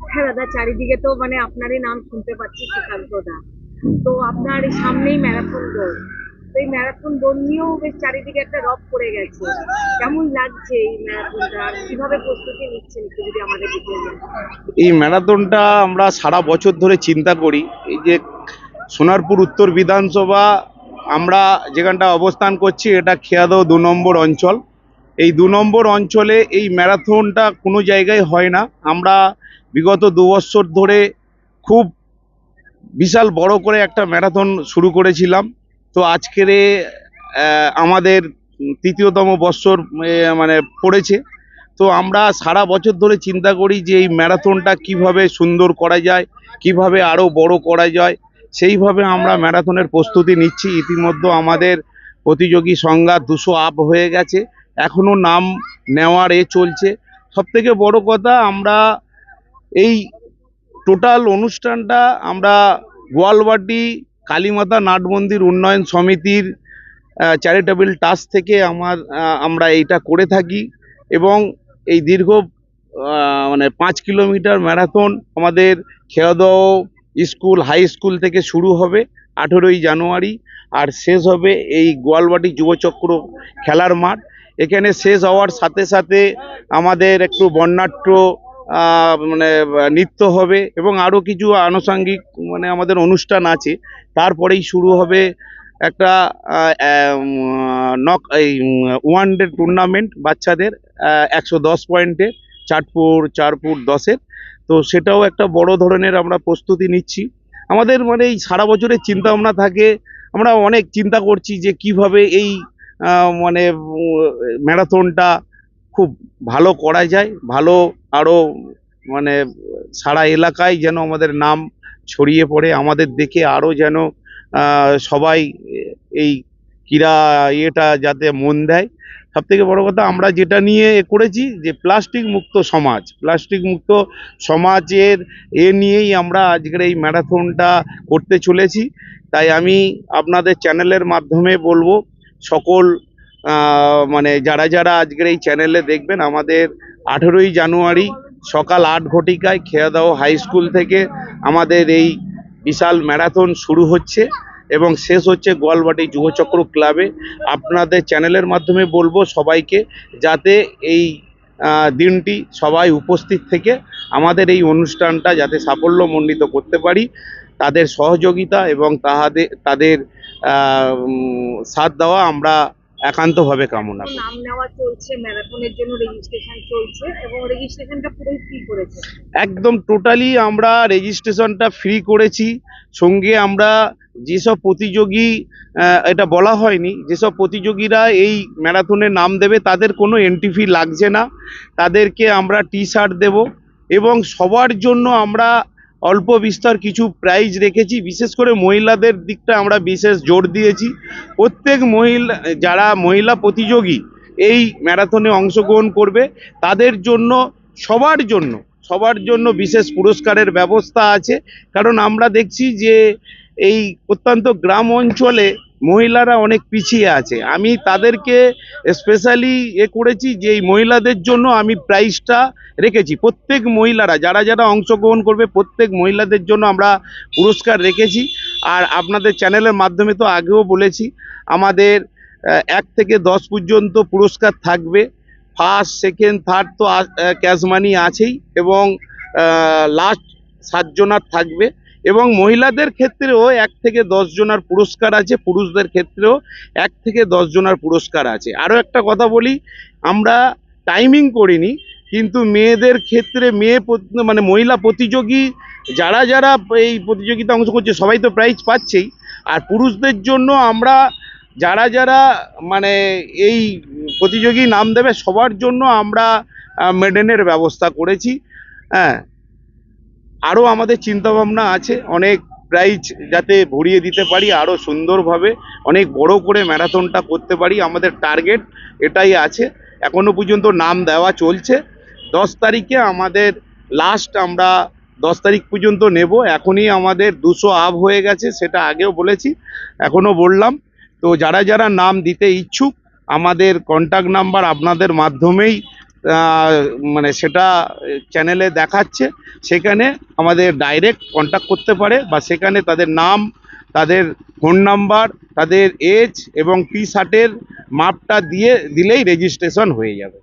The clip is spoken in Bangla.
হ্যাঁ দাদা চারিদিকে তো মানে আপনারই নাম শুনতে পাচ্ছি সুকান্ত দা। তো আপনার সামনেই ম্যারাথন দৌড়। তো এই ম্যারাথন দৌড় নিয়েও বেশ চারিদিকে একটা রব পড়ে গেছে। কেমন লাগছে এই ম্যারাথনটা কীভাবে প্রস্তুতি নিচ্ছেন একটু যদি আমাদের এই ম্যারাথনটা আমরা সারা বছর ধরে চিন্তা করি। এই যে সোনারপুর উত্তর বিধানসভা, আমরা যেখানটা অবস্থান করছি, এটা খেয়াদহ দু নম্বর অঞ্চল। এই দু নম্বর অঞ্চলে এই ম্যারাথনটা কোনো জায়গায় হয় না। আমরা বিগত দু বছর ধরে খুব বিশাল বড় করে একটা ম্যারাথন শুরু করেছিলাম। তো আজকের আমাদের তৃতীয়তম এ, মানে পড়েছে। তো আমরা সারা বছর ধরে চিন্তা করি যে এই ম্যারাথনটা কীভাবে সুন্দর করা যায় কীভাবে আরও বড় করা যায়। সেইভাবে আমরা ম্যারাথনের প্রস্তুতি নিচ্ছি। ইতিমধ্যে আমাদের প্রতিযোগী সংজ্ঞা দুশো আপ হয়ে গেছে। এখনও নাম নেওয়ার এ চলছে। সব থেকে বড় কথা আমরা এই টোটাল অনুষ্ঠানটা আমরা গোয়ালবাটি, কালীমাতা নাট মন্দির উন্নয়ন সমিতির চ্যারিটেবল ট্রাস্ট থেকে আমার আমরা এইটা করে থাকি এবং এই দীর্ঘ মানে পাঁচ কিলোমিটার ম্যারাথন আমাদের খেয়াদহ স্কুল, হাই স্কুল থেকে শুরু হবে আঠেরোই জানুয়ারি আর শেষ হবে এই গোয়ালবাটি যুবচক্র খেলার মাঠ। এখানে শেষ হওয়ার সাথে সাথে আমাদের একটু বর্ণাঢ্য মানে নৃত্য হবে এবং আরও কিছু আনুষঙ্গিক মানে আমাদের অনুষ্ঠান আছে। তারপরেই শুরু হবে একটা নক এই ওয়ান ডে টুর্নামেন্ট বাচ্চাদের একশো দশ পয়েন্টে চারপুর চারপুর দশের। তো সেটাও একটা বড় ধরনের আমরা প্রস্তুতি নিচ্ছি। আমাদের মানে এই সারা বছরের চিন্তা ভাবনা থাকে। আমরা অনেক চিন্তা করছি যে কীভাবে এই মানে ম্যারাথনটা খুব ভালো করা যায়, ভালো আরও মানে সারা এলাকায় যেন আমাদের নাম ছড়িয়ে পড়ে, আমাদের দেখে আরও যেন সবাই এই ক্রীড়া ইয়েটা যাতে মন দেয়। সব থেকে বড় কথা আমরা যেটা নিয়ে করেছি যে প্লাস্টিক মুক্ত সমাজ, প্লাস্টিক মুক্ত সমাজের এ নিয়েই আমরা আজকের এই ম্যারাথনটা করতে চলেছি। তাই আমি আপনাদের চ্যানেলের মাধ্যমে বলব, সকল মানে যারা যারা আজকের এই চ্যানেলে দেখবেন, আমাদের আঠেরোই জানুয়ারি সকাল আট ঘটিকায় খেয়াদাও হাই স্কুল থেকে আমাদের এই বিশাল ম্যারাথন শুরু হচ্ছে এবং শেষ হচ্ছে গোয়ালবাটি যুবচক্র ক্লাবে। আপনাদের চ্যানেলের মাধ্যমে বলব সবাইকে যাতে এই দিনটি সবাই উপস্থিত থেকে আমাদের এই অনুষ্ঠানটা যাতে সাফল্যমণ্ডিত করতে পারি। তাদের সহযোগিতা এবং তাহাদের, তাদের সাথ দেওয়া আমরা একান্তভাবে কামনা নাম নেওয়া চলছে ম্যারাথনের জন্য রেজিস্ট্রেশন চলছে এবং রেজিস্ট্রেশনটা পুরোই ফ্রি করেছে। একদম টোটালি আমরা রেজিস্ট্রেশনটা ফ্রি করেছি। সঙ্গে আমরা যেসব প্রতিযোগী এটা বলা হয়নি যেসব প্রতিযোগীরা এই ম্যারাথনে নাম দেবে তাদের কোনো এন্ট্রি ফি লাগছে না। তাদেরকে আমরা টি শার্ট দেব এবং সবার জন্য আমরা অল্প বিস্তর কিছু প্রাইজ রেখেছি। বিশেষ করে মহিলাদের দিকটা আমরা বিশেষ জোর দিয়েছি। প্রত্যেক মহিলা, যারা মহিলা প্রতিযোগী এই ম্যারাথনে অংশগ্রহণ করবে, তাদের জন্য, সবার জন্য সবার জন্য বিশেষ পুরস্কারের ব্যবস্থা আছে। কারণ আমরা দেখছি যে এই অত্যন্ত গ্রাম অঞ্চলে মহিলারা অনেক পিছিয়ে আছে। আমি তাদেরকে স্পেশালি এ করেছি যে এই মহিলাদের জন্য আমি প্রাইজটা রেখেছি। প্রত্যেক মহিলারা, যারা যারা অংশগ্রহণ করবে, প্রত্যেক মহিলাদের জন্য আমরা পুরস্কার রেখেছি। আর আপনাদের চ্যানেলের মাধ্যমে তো আগেও বলেছি, আমাদের এক থেকে দশ পর্যন্ত পুরস্কার থাকবে। ফার্স্ট সেকেন্ড থার্ড তো ক্যাশ মানি আছেই এবং লাস্ট সাতজনার থাকবে। এবং মহিলাদের ক্ষেত্রেও এক থেকে দশ জনার পুরস্কার আছে, পুরুষদের ক্ষেত্রেও এক থেকে দশ জনার পুরস্কার আছে। আরও একটা কথা বলি, আমরা টাইমিং করিনি, কিন্তু মেয়েদের ক্ষেত্রে মেয়ে মানে মহিলা প্রতিযোগী, যারা যারা এই প্রতিযোগিতা অংশ করছে, সবাই তো প্রাইজ পাচ্ছেই। আর পুরুষদের জন্য আমরা যারা যারা মানে এই প্রতিযোগী নাম দেবে, সবার জন্য আমরা মেডেনের ব্যবস্থা করেছি। হ্যাঁ আরও আমাদের চিন্তাভাবনা আছে, অনেক প্রাইজ যাতে ভরিয়ে দিতে পারি আরও সুন্দরভাবে অনেক বড় করে ম্যারাথনটা করতে পারি, আমাদের টার্গেট এটাই আছে। এখনও পর্যন্ত নাম দেওয়া চলছে। দশ তারিখে আমাদের লাস্ট আমরা দশ তারিখ পর্যন্ত নেব। এখনই আমাদের দুশো আপ হয়ে গেছে, সেটা আগেও বলেছি, এখনও বললাম। তো যারা যারা নাম দিতে ইচ্ছুক, আমাদের কন্ট্যাক্ট নাম্বার আপনাদের মাধ্যমেই মানে সেটা চ্যানেলে দেখাচ্ছে, সেখানে আমাদের ডাইরেক্ট কন্ট্যাক্ট করতে পারে বা সেখানে তাদের নাম, তাদের ফোন নাম্বার তাদের এজ এবং টি শার্টের মাপটা দিয়ে দিলেই রেজিস্ট্রেশন হয়ে যাবে।